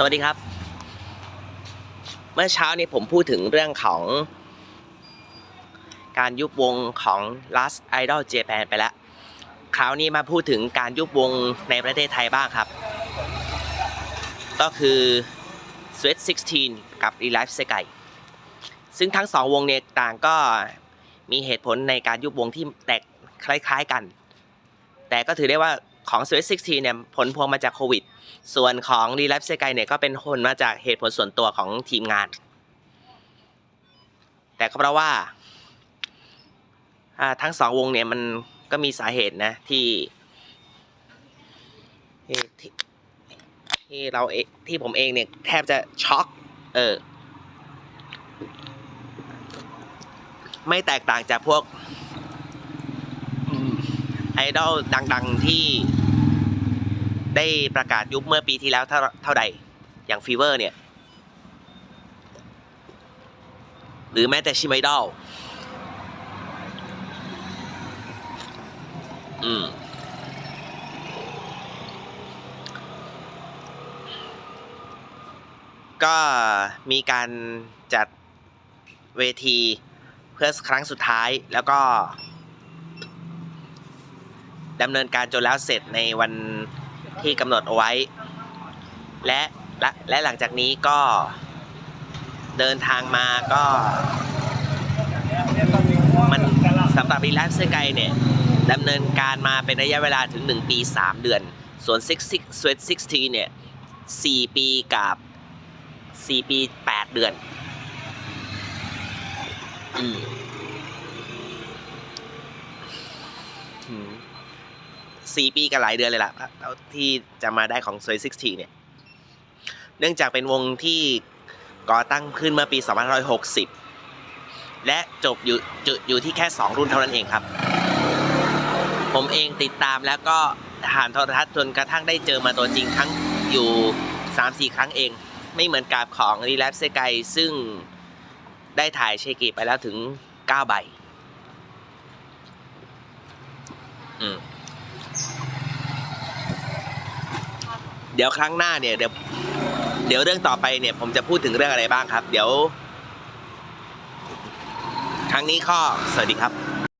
สวัสดีครับ เมื่อเช้านี้ผมพูดถึงเรื่องของการยุบวงของ Last Idol Japan ไปแล้ว คราวนี้มาพูดถึงการยุบวงในประเทศไทยบ้างครับ ก็คือ Sweet 16 กับ Relive s e k a i ซึ่งทั้งสองวงเนี่ยต่างก็มีเหตุผลในการยุบวงที่แตกคล้าย ๆกัน แต่ก็ถือได้ว่า ของ Sweet 16เนี่ยผลพวงมาจากโควิด ส่วนของ r e l a p s e ไกเนี่ยก็เป็นผลมาจากเหตุผลส่วนตัวของทีมงาน แต่ก็เพราะว่าอ่าทั้งสองวงเนี่ยมันก็มีสาเหตุนะที่ที่ที่ที่เราเอที่ผมเองเนี่ยแทบจะช็อก เออ ไม่แตกต่างจากพวก ไอดอลดังๆที่ได้ประกาศยุบเมื่อปีที่แล้วเท่าเท่าใด อย่างฟีเวอร์เนี่ย หรือแม้แต่ชิมไอดอลอืมก็มีการจัดเวทีเพื่อครั้งสุดท้ายแล้วก็ ดำเนินการจนแล้วเสร็จในวันที่กำหนดเอาไว้ และและและหลังจากนี้ก็เดินทางมาก็มันสำหรับรีแลนซ์ไกเนี่ยดำเนินการมาเป็นระยะเวลาถึง 1 ปี 3 เดือน ส่วน6 Sweet 16เนี่ย 4 ปีกับ 4 ปี 8 เดือนอืม สี่ปีกับหลายเดือนเลยล่ะที่จะมาได้ของ Sweet 16เนี่ย เนื่องจากเป็นวงที่ก่อตั้งขึ้นเมื่อปี 2560 และจบอยู่จุดอยู่ที่แค่ 2 รุ่นเท่านั้นเองครับ ผมเองติดตามแล้วก็ผ่านโทรทัศน์จนกระทั่งได้เจอมาตัวจริงครั้งอยู่ 3-4 ครั้งเอง ไม่เหมือนกับของ r e l a p s e ไกซึ่งได้ถ่ายเชกิไปแล้วถึง 9 ใบ อืม เดี๋ยวครั้งหน้าเนี่ยเดี๋ยวเดี๋ยวเรื่องต่อไปเนี่ย ผมจะพูดถึงเรื่องอะไรบ้างครับ เดี๋ยว ครั้งนี้ข้อสวัสดีครับ